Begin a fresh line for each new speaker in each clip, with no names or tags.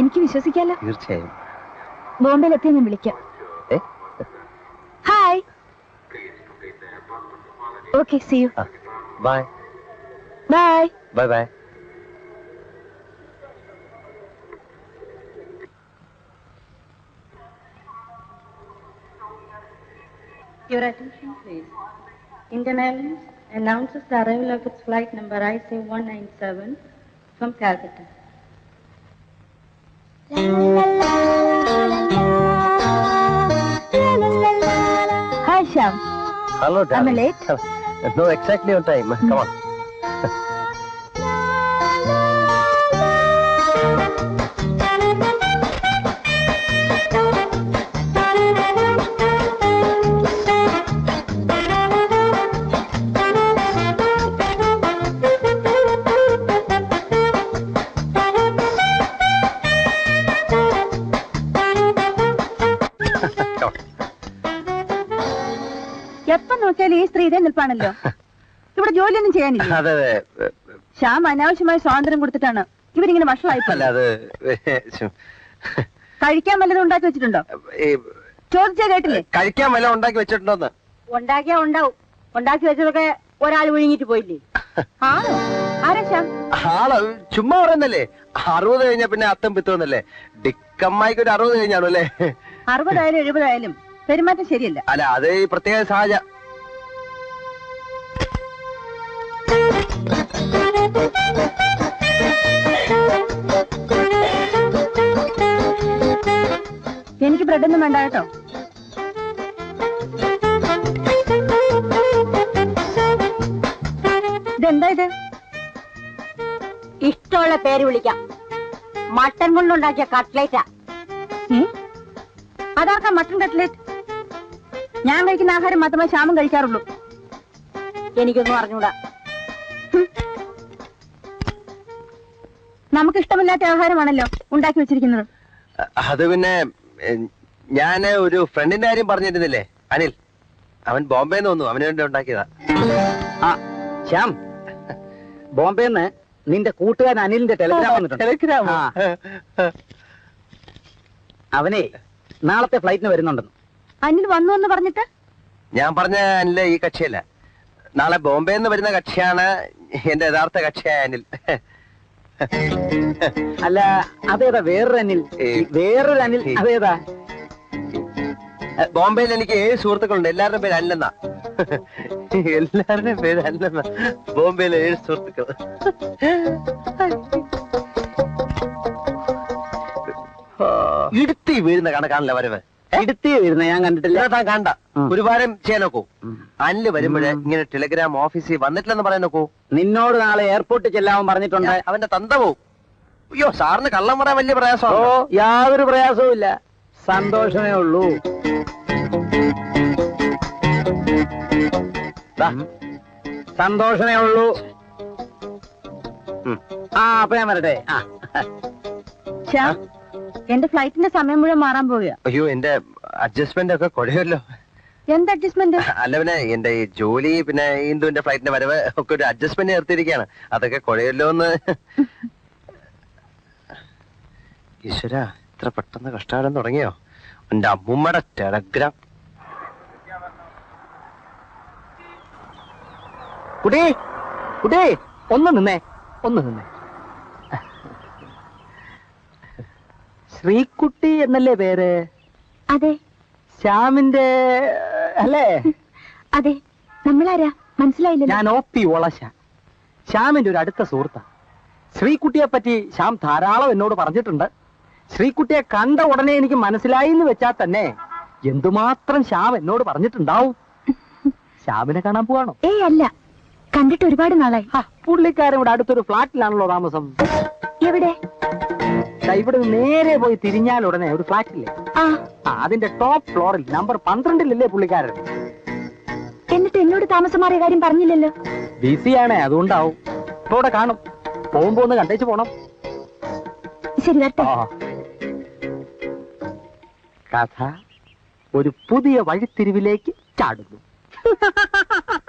എനിക്ക് വിശ്വസിക്കാലോ
തീർച്ചയായും
ബോംബെയിൽ എത്തിയാൽ ഞാൻ വിളിക്കാം hi okay see you
bye
bye
bye bye
Your attention, please. Indian Airlines announces the arrival of its flight number IC197 from Calcutta.
Hi Shyam
hello
I'm late.
No exactly on
time നോക്കിയാലും ഈ സ്ത്രീ ഇതേ നിൽപ്പാണല്ലോ. ഇവിടെ ജോലിയൊന്നും ചെയ്യാനില്ല?
അതെ അതെ.
ശ്യാം അനാവശ്യമായ സ്വാതന്ത്ര്യം കൊടുത്തിട്ടാണ് ഇവരിങ്ങനെ വഷളായി
അല്ല അത്
കഴിക്കാൻ വല്ലതും ഉണ്ടാക്കി വെച്ചിട്ടുണ്ടോ? ചോദിച്ചാ കേട്ടില്ലേ?
കഴിക്കാൻ വല്ല ഉണ്ടാക്കി വെച്ചിട്ടുണ്ടോന്ന്?
ഉണ്ടാക്കിയാ ഉണ്ടാവും. ഉണ്ടാക്കി വെച്ചതൊക്കെ ഒരാൾ വിഴുങ്ങിട്ട് പോയില്ലേ?
ആണോ ആരാ ശ്യാം?
ആൾ ചുമ്മാ പറയുന്നല്ലേ? അറുപത് കഴിഞ്ഞ പിന്നെ അത്തം പിത്തോന്നല്ലേ ഡിക്കമ്മായിക്ക് ഒരു അറുപത് കഴിഞ്ഞാണല്ലേ?
അറുപതായാലും എഴുപതായാലും പെരുമാറ്റം ശരിയല്ല.
അല്ല അത് ഈ പ്രത്യേക സഹജ
എനിക്ക് ബ്രെഡൊന്നും വേണ്ട കേട്ടോ. ഇതെന്താ ഇത്?
ഇഷ്ടമുള്ള പേര് വിളിക്കാം. മട്ടൻ കൊണ്ടുണ്ടാക്കിയ കട്ട്ലേറ്റാ.
അതാർക്കാ മട്ടൻ മട്ടൺ കട്ട്ലേറ്റ്? ഞാൻ കഴിക്കുന്ന ആഹാരം മാത്രമേ ശ്യാമം കഴിക്കാറുള്ളൂ.
എനിക്കൊന്നും അറിഞ്ഞൂടാ.
നമുക്ക് ഇഷ്ടമില്ലാത്ത ആഹാരമാണല്ലോ ഉണ്ടാക്കി വെച്ചിരിക്കുന്നത്.
അത് പിന്നെ ഞാൻ ഒരു ഫ്രണ്ടിന്റെ കാര്യം പറഞ്ഞിരുന്നില്ലേ അനിൽ? അവൻ ബോംബെന്ന് വന്നു അവന് വേണ്ടി ഉണ്ടാക്കിയതാ.
ആ ശ്യാം ബോംബെന്ന് നിന്റെ കൂട്ടുകാരൻ അനിലിന്റെ ടെലിഗ്രാം വന്നിട്ടുണ്ട്.
ടെലിഗ്രാം
ആ. അവനെ നാളത്തെ ഫ്ലൈറ്റിന് വരുന്നുണ്ടെന്ന്.
അനിൽ വന്നു എന്ന് പറഞ്ഞിട്ട്?
ഞാൻ പറഞ്ഞ അനിൽ ഈ കക്ഷിയല്ല. നാളെ ബോംബെന്ന് വരുന്ന കക്ഷിയാണ് എന്റെ യഥാർത്ഥ കക്ഷിയായ അനിൽ.
അല്ല അതേതാ വേറൊരു അനിൽ. വേറൊരു അനിൽ. അതേതാ?
ബോംബെയിൽ എനിക്ക് ഏഴ് സുഹൃത്തുക്കളുണ്ട്. എല്ലാവരുടെയും പേര് അല്ലെന്നാ എല്ലാവരുടെയും പേര് അല്ലെന്നാ ബോംബെയിലെ ഏഴ് സുഹൃത്തുക്കൾ. ഇടുത്തി വീഴുന്ന കണക്കാണല്ലോ വരവ്.
ഇടുത്തി വരുന്ന ഞാൻ കണ്ടിട്ടില്ല.
താൻ കണ്ട.
ഉം.
ഒരു വാരം ചെയ്യാൻ നോക്കൂ.
ഉം.
അനിൽ വരുമ്പോഴേ ഇങ്ങനെ ടെലിഗ്രാം ഓഫീസിൽ വന്നിട്ടില്ലെന്ന് പറയാൻ നോക്കൂ.
നിന്നോട് നാളെ എയർപോർട്ടിൽ ചെല്ലാൻ പറഞ്ഞിട്ടുണ്ട്.
അവന്റെ തന്ത പോവും. അയ്യോ സാറിന് കള്ളം പറയാൻ വലിയ പ്രയാസമാണോ
യാതൊരു പ്രയാസവും ഇല്ല. സന്തോഷമേ ഉള്ളൂ. സന്തോഷമേ ഉള്ളൂ. ആ അപ്പൊ ഞാൻ വരട്ടെ. ആ.
എന്റെ ഫ്ലൈറ്റിന്റെ സമയം മുഴുവൻ മാറാൻ പോവുക
അയ്യോ എന്റെ അഡ്ജസ്റ്റ്മെന്റ് ഒക്കെ കുഴയല്ലോ.
എന്ത് അഡ്ജസ്റ്റ്മെന്റ്
അല്ല പിന്നെ എന്റെ ഈ ജോലി പിന്നെ ഇന്ദുവിന്റെ ഫ്ലൈറ്റിന്റെ വരവ് ഒക്കെ ഒരു അഡ്ജസ്റ്റ്മെന്റ് നിർത്തിയിരിക്കുകയാണ്. അതൊക്കെ കുഴയല്ലോ എന്ന് ഈശ്വര ഇത്ര പെട്ടെന്ന് കഷ്ടകാലം തുടങ്ങിയോ? എന്റെ അമ്മൂമ്മയുടെ ടെലഗ്രാം
കുട്ടി കുട്ടി ഒന്ന് നിന്നേ ഒന്ന് നിന്നേ. ശ്രീകുട്ടി എന്നല്ലേ പേര്?
അതെ.
ശ്യാമിന്റെ അല്ലേ?
അതെ. നമ്മളാരാ? മനസ്സിലായില്ല
ഞാൻ ഒ പി ഒളശ ശ്യാമിന്റെ ഒരു അടുത്ത സുഹൃത്താ. ശ്രീകുട്ടിയെ പറ്റി ശ്യാം ധാരാളം എന്നോട് പറഞ്ഞിട്ടുണ്ട്. ശ്രീകുട്ടിയെ കണ്ട ഉടനെ എനിക്ക് മനസ്സിലായി എന്ന് വെച്ചാൽ തന്നെ എന്തുമാത്രം ശ്യാം എന്നോട് പറഞ്ഞിട്ടുണ്ടാവും? ശ്യാമിനെ കാണാൻ പോവാണോ?
ഏ അല്ല. കണ്ടിട്ട് ഒരുപാട് നാളായി.
പുള്ളിക്കാരൻ ഇവിടെ അടുത്തൊരു ഫ്ലാറ്റിലാണല്ലോ താമസം.
എവിടെ?
ഇവിടെ നേരെ പോയി തിരിഞ്ഞാൽ ഉടനെ ഒരു ഫ്ലാറ്റില്ലേ അതിന്റെ ടോപ്പ് ഫ്ലോറിൽ നമ്പർ പന്ത്രണ്ടിലല്ലേ പുള്ളിക്കാരൻ?
എന്നിട്ട് എന്നോട് താമസം മാറിയ കാര്യം പറഞ്ഞില്ലല്ലോ?
ബിസിയാണേ അതുകൊണ്ടാവും. ഇപ്പൊ ഇവിടെ കാണും. പോകുമ്പോ ഒന്ന് കണ്ടേച്ച് പോണം.
ശരി വരട്ടെ.
കഥ ഒരു പുതിയ വഴിത്തിരിവിലേക്ക് ചാടുന്നു.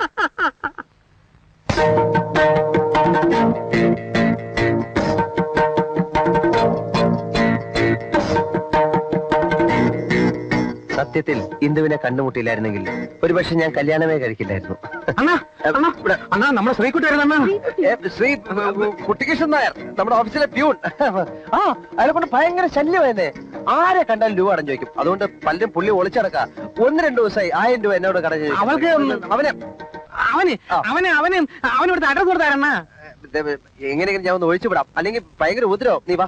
സത്യത്തിൽ ഇന്ദുവിനെ കണ്ടുമുട്ടിയില്ലായിരുന്നെങ്കിൽ ഒരുപക്ഷെ ഞാൻ കല്യാണമേ കഴിക്കില്ലായിരുന്നു.
അണ്ണാ അണ്ണാ അണ്ണാ നമ്മുടെ ശ്രീകുട്ടി വരുന്ന
ഏ, ശ്രീ കുട്ടികൃഷ്ണൻ നായർ നമ്മുടെ ഓഫീസിലെ പ്യൂൺ. ആ അയാളെ കൊണ്ട് ഭയങ്കര ശല്യമായിരുന്നേ. ആരെ കണ്ടാലും രൂപ അടഞ്ഞു വെക്കും അതുകൊണ്ട് പലരും പുള്ളി ഒളിച്ചടക്കാം ഒന്ന് രണ്ട് ദിവസമായി ആയിരം രൂപ എന്നോട് കടഞ്ഞു
അവൾക്ക്
അവനെ.
അവന്
അവനെ
അവന് അവന് അവനോട് അഡ്രസ് കൊടുത്താരണ
എങ്ങനെയെങ്കിലും ഞാൻ ഒന്ന് ഒഴിച്ചു വിടാം അല്ലെങ്കിൽ ഭയങ്കര ഉപദ്രവം. നീ വാ.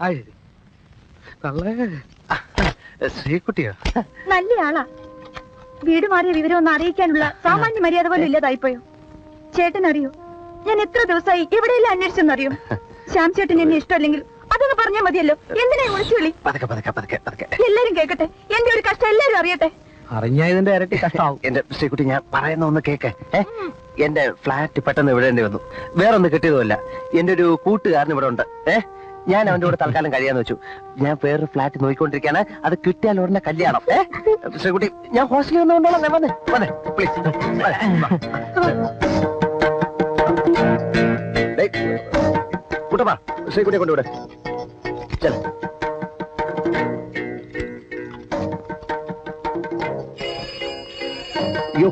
ശ്രീകുട്ടിയോ?
നല്ല ആളാ വീട് മാറിയ വിവരം ഒന്ന് അറിയിക്കാനുള്ള സാമാന്യ മര്യാദ പോലും ഇല്ലാതായിപ്പോയോ? ചേട്ടൻ അറിയോ ഞാൻ എത്ര ദിവസമായി എവിടെയെല്ലാം അന്വേഷിച്ചെന്നറിയോ? ശ്യാം ചേട്ടൻ എന്നെ ഇഷ്ടമല്ലെങ്കിൽ അതൊന്ന് പറഞ്ഞാൽ മതിയല്ലോ. എന്തിനാ വിളിച്ചു വിളി? എല്ലാരും കേക്കട്ടെ. എന്റെ ഒരു കഷ്ടം എല്ലാരും അറിയട്ടെ.
അറിഞ്ഞതിന്റെ ഇരട്ടി കഷ്ടാവും.
എന്റെ ശ്രീകുട്ടി ഞാൻ പറയുന്ന ഒന്ന് കേക്ക്. എന്റെ ഫ്ലാറ്റ് പെട്ടെന്ന് വിടേണ്ടി വന്നു. വേറെ ഒന്ന് കിട്ടിയതുമല്ല. എന്റെ ഒരു കൂട്ടുകാരൻ ഇവിടെ ഉണ്ട്. ഏ? ഞാൻ അവന്റെ കൂടെ തൽക്കാലം കഴിയാന്ന് വെച്ചു. ഞാൻ വേറൊരു ഫ്ലാറ്റ് നോക്കിക്കൊണ്ടിരിക്കാണ് അത് കിട്ടിയാൽ ഉടനെ കല്യാണം. ശ്രീകുട്ടി ഞാൻ ഹോസ്റ്റലിൽ വന്നുകൊണ്ടോളാം ഞാൻ വന്നേ വന്നേ പ്ലീസ് ശ്രീകുട്ടിയെ കൊണ്ടുവിടെ. ചെല അയ്യോ.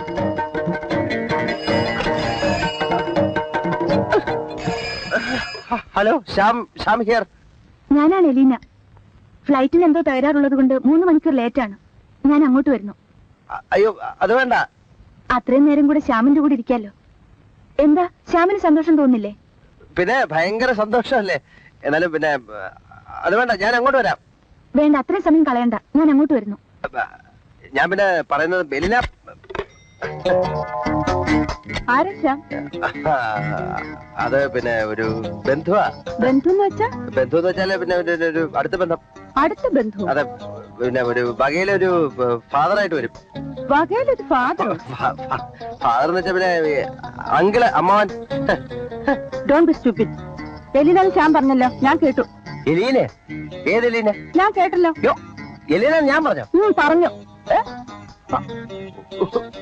ഹലോ ശ്യാം ശ്യാം ഹിയർ
ഞാനാണ് എലീന. ഫ്ലൈറ്റിന് എന്തോ തകരാറുള്ളത് കൊണ്ട് മൂന്ന് മണിക്കൂർ ലേറ്റാണ് ഞാൻ അങ്ങോട്ട് വരുന്നു.
അയ്യോ അത് വേണ്ട.
അത്രയും നേരം കൂടെ ശ്യാമിന്റെ കൂടെ ഇരിക്കാലോ. എന്താ ശ്യാമിന് സന്തോഷം തോന്നില്ലേ?
പിന്നെ ഭയങ്കര സന്തോഷമല്ലേ? എന്നാലും പിന്നെ അത് വേണ്ട ഞാൻ അങ്ങോട്ട് വരാം.
വേണ്ട അത്രയും സമയം കളയണ്ട. ഞാൻ അങ്ങോട്ട് വരുന്നു.
ഞാൻ പിന്നെ പറയുന്നത് ബെലിന അത് പിന്നെ ഒരു ബന്ധുവാ.
ബന്ധു എന്ന് വെച്ചാ?
ബന്ധു എന്ന് വെച്ചാൽ പിന്നെ ഒരു- അടുത്ത ബന്ധം.
അടുത്ത ബന്ധു
അതെ പിന്നെ ഒരു വകയിലെ ഫാദർ ആയിട്ട് വരും.
വകയിലൊരു ഫാദർ
ഫാദർ എന്ന് വെച്ചാൽ പിന്നെ അങ്കിൾ അമ്മാവൻ.
ഡോണ്ട് ഞാൻ സ്റ്റുപ്പിഡ് എലീന ശ്യാം പറഞ്ഞല്ലോ ഞാൻ കേട്ടു.
എലീനെ? ഏത് എലീനെ?
ഞാൻ കേട്ടല്ലോ.
എലീന ഞാൻ പറഞ്ഞോ?
പറഞ്ഞോ?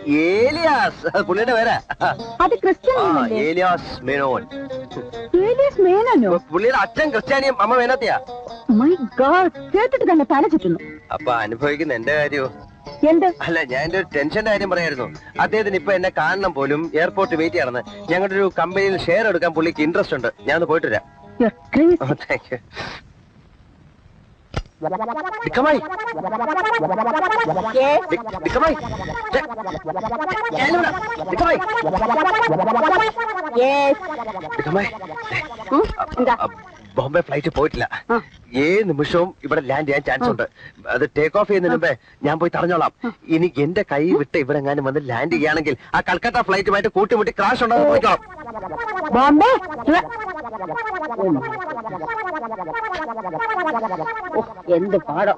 ഏലിയാസ് അത് പുള്ളിയുടെ പേരാ.
അത് ക്രിസ്ത്യൻ
ഏലിയാസ് മേനോൻ.
ഏലിയാസ്
പുള്ളിയുടെ അച്ഛൻ ക്രിസ്ത്യാനിയും അമ്മ മേനത്തിയാ
മൈ ഗോഡ് കേട്ടിട്ട് തന്നെ തല ചുറ്റുന്നു.
അപ്പൊ അനുഭവിക്കുന്ന എന്റെ കാര്യോ?
എന്ത്?
അല്ല ഞാൻ എന്റെ ഒരു ടെൻഷന്റെ കാര്യം പറയായിരുന്നു. അദ്ദേഹത്തിന് ഇപ്പൊ എന്നെ കാണണം പോലും എയർപോർട്ട് വെയിറ്റ് ചെയ്യണമെന്ന് ഞങ്ങളുടെ ഒരു കമ്പനിയിൽ ഷെയർ എടുക്കാൻ പുള്ളിക്ക് ഇൻട്രസ്റ്റ് ഉണ്ട്. ഞാൻ പോയിട്ട് വരാം. താങ്ക് യു
എന്താ
ബോംബെ ഫ്ലൈറ്റ് പോയിട്ടില്ല. ഏ നിമിഷവും ഇവിടെ ലാൻഡ് ചെയ്യാൻ ചാൻസ് ഉണ്ട്. അത് ടേക്ക് ഓഫ് ചെയ്യുന്നതിന് മുമ്പേ ഞാൻ പോയി തറഞ്ഞോളാം ഇനി എന്റെ കൈ വിട്ട് ഇവിടെ എങ്ങാനും വന്ന് ലാൻഡ് ചെയ്യുകയാണെങ്കിൽ ആ കൽക്കത്ത ഫ്ലൈറ്റുമായിട്ട് കൂട്ടിമുട്ടി ക്രാഷ് ഉണ്ടാകും നോക്കാം
ബോംബെ? എന്ത് പാടോ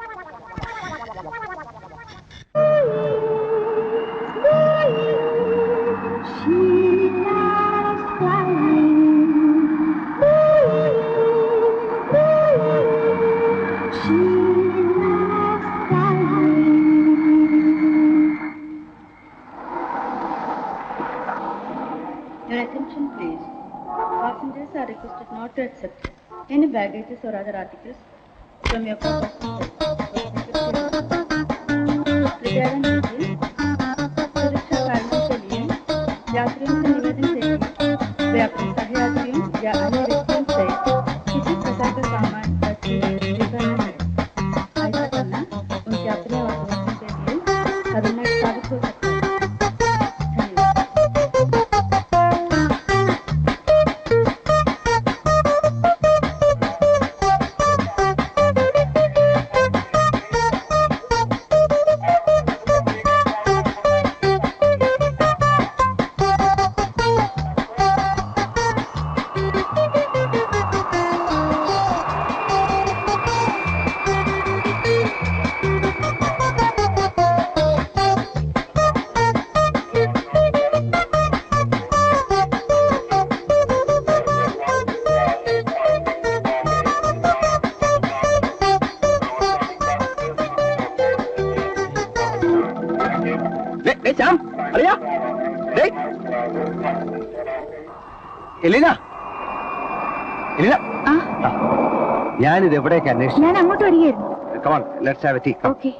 Your attention please. Passengers are requested not to accept any baggages or other articles from your personal कृपया कीजिए सुरक्षा कारणों के लिए यात्रियों से निवेदन है कि वे अपने सहयात्रियों या अन्य
എലീന. എലീന. ഞാനിത് എവിടേക്ക് അന്വേഷിച്ചു?
ഞാൻ അങ്ങോട്ട് വരികയായിരുന്നു
come on let's have a
tea okay